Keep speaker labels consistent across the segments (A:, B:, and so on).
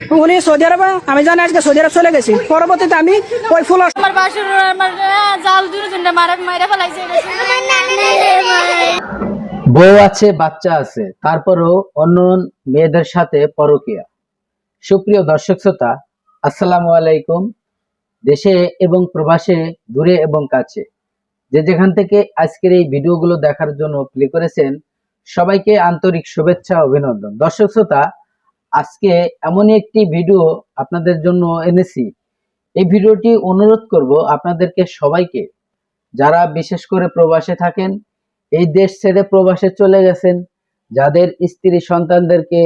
A: উনি সৌদি আরবে আমি জানি আজকে সৌদি আরব চলে গেছি। পরবর্তীতে আমি ওই ফুল
B: আমার বাসুর আমার জাল দূরে দুটা মারা ফেলাইছে।
C: বউ আছে বাচ্চা আছে তারপরও অন্য মেয়েদের সাথে পরকিয়া। সুপ্রিয় দর্শক শ্রোতা আসসালামু আলাইকুম। দেশে এবং প্রবাসে দূরে এবং কাছে। যে যেখান থেকে আজকের এই ভিডিওগুলো দেখার জন্য প্লে করেছেন সবাইকে আন্তরিক শুভেচ্ছা অভিনন্দন। দর্শক শ্রোতা আজকে এমনই একটি ভিডিও আপনাদের জন্য এনেছি। এই ভিডিওটি অনুরোধ করব আপনাদেরকে সবাইকে, যারা বিশেষ করে প্রবাসে থাকেন, এই দেশ ছেড়ে প্রবাসে চলে গেছেন, যাদের স্ত্রী সন্তানদেরকে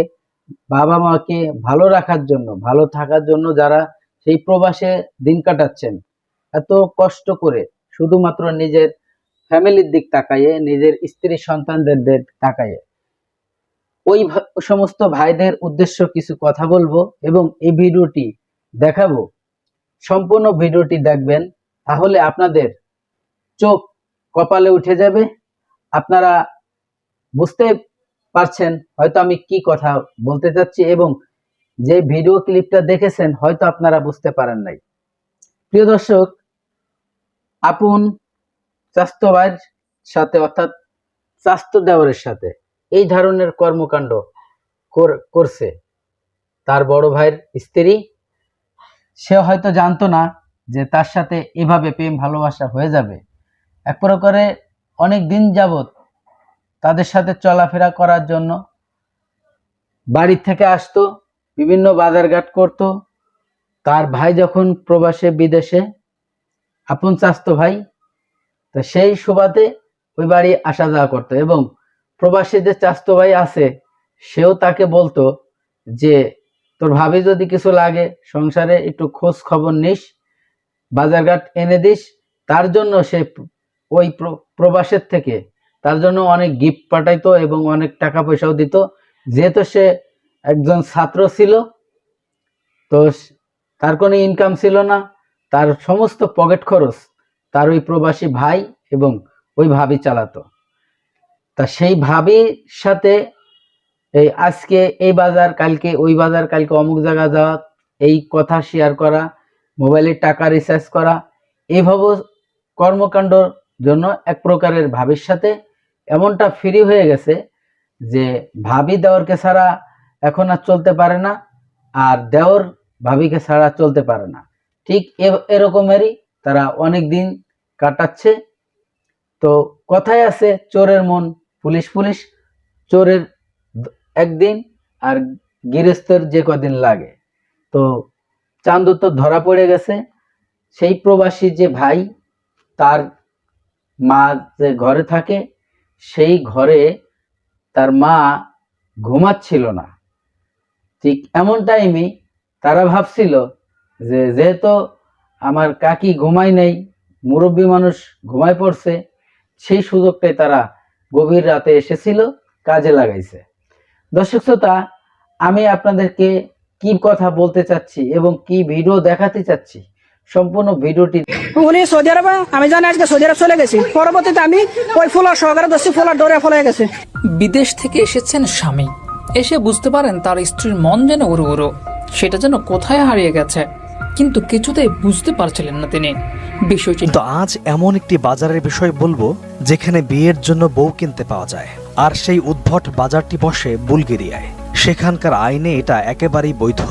C: বাবা মাকে ভালো রাখার জন্য, ভালো থাকার জন্য যারা সেই প্রবাসে দিন কাটাচ্ছেন, এত কষ্ট করে শুধুমাত্র নিজের ফ্যামিলির দিক তাকাইয়ে, নিজের স্ত্রী সন্তানদের দিক তাকাইয়ে। ওই সমস্ত ভাইদের উদ্দেশ্য কিছু কথা বলব এবং এই ভিডিওটি দেখাবো। সম্পূর্ণ ভিডিওটি দেখবেন, তাহলে আপনাদের চোখ কপালে উঠে যাবে। আপনারা বুঝতে পারছেন হয়তো আমি কি কথা বলতে চাচ্ছি এবং যে ভিডিও ক্লিপটা দেখেছেন হয়তো আপনারা বুঝতে পারেন নাই। প্রিয় দর্শক, আপন স্বাস্থ্য ভাইয়ের সাথে অর্থাৎ স্বাস্থ্য দেওয়ারের সাথে এই ধরনের কর্মকাণ্ড করছে। তার বড় ভাইয়ের স্ত্রী সে হয়তো জানতো না যে তার সাথে এভাবে প্রেম ভালোবাসা হয়ে যাবে। এক প্রকারে অনেক দিন যাবত তাদের সাথে চলাফেরা করার জন্য বাড়ি থেকে আসতো, বিভিন্ন বাজারঘাট করত। তার ভাই যখন প্রবাসে, বিদেশে, আপন চাস্তো ভাই, তো সেই সুবাদে ওই বাড়ি আসা যাওয়া করতো এবং প্রবাসী যে চাস্তো ভাই আছে, সেও তাকে বলতো যে, তোর ভাবি যদি কিছু লাগে, সংসারে একটু খোঁজ খবর নিস, বাজারঘাট এনে দিস। তার জন্য সে ওই প্রবাসের থেকে তার জন্য অনেক গিফট পাঠাইতো এবং অনেক টাকা পয়সাও দিত। যেহেতু সে একজন ছাত্র ছিল, তো তার কোনো ইনকাম ছিল না, তার সমস্ত পকেট খরচ তার ওই প্রবাসী ভাই এবং ওই ভাবি চালাতো। তা সেই ভাবির সাথে এই আজকে এই বাজার, কালকে ওই বাজার, কালকে অমুক জায়গা যাওয়া, এই কথা শেয়ার করা মোবাইলে টাকা রিচার্জ করা এইভাবে কর্মকাণ্ডর জন্য এক প্রকারের ভাবির সাথে এমনটা ফ্রি হয়ে গেছে যে ভাবি দেওরকে ছাড়া এখন আর চলতে পারে না আর দেওর ভাবিকে ছাড়া চলতে পারে না। ঠিক এরকমেরই তারা অনেক দিন কাটাচ্ছে। তো কথায় আছে, চোরের মন পুলিশ পুলিশ, চোরের একদিন আর গৃহস্থের যে কদিন লাগে। তো চান্দু তো ধরা পড়ে গেছে। সেই প্রবাসী যে ভাই, তার মা যে ঘরে থাকে, সেই ঘরে তার মা ঘুমাচ্ছিল না। ঠিক এমন টাইমে তারা ভাবছিল যে যেহেতু আমার কাকি ঘুমাই নেই, মুরব্বী মানুষ ঘুমায় পড়ছে, সেই সুযোগটাই তারা গভীর রাতে এসেছিল কাজে লাগাইছে। দর্শক শ্রোতা আমি আপনাদেরকে কি কথা বলতে চাচ্ছি এবং কি ভিডিও দেখাতে চাচ্ছি সম্পূর্ণ ভিডিওটি
A: উনি সৌদি আরবে আমি জানি আজকে সৌদি আরব চলে গেছি। পরবর্তীতে আমি ওই ফুলার সহকারে দোষী ফুলার ডোরে ফলে গেছে।
D: বিদেশ থেকে এসেছেন স্বামী। এসে বুঝতে পারেন তার স্ত্রীর মন যেন উড়ো উড়ো। সেটা যেন কোথায় হারিয়ে গেছে। কিন্তু কিছুতেই বুঝতে পারছিলেন না তিনি। বিষয়টি
E: কিন্তু আজ এমন একটি বাজারের বিষয় বলব, যেখানে বিয়ের জন্য বউ কিনতে পাওয়া যায়, আর সেই উদ্ভট বাজারটি বসে বুলগেরিয়ায়। সেখানকার আইনে এটা একেবারেই বৈধ।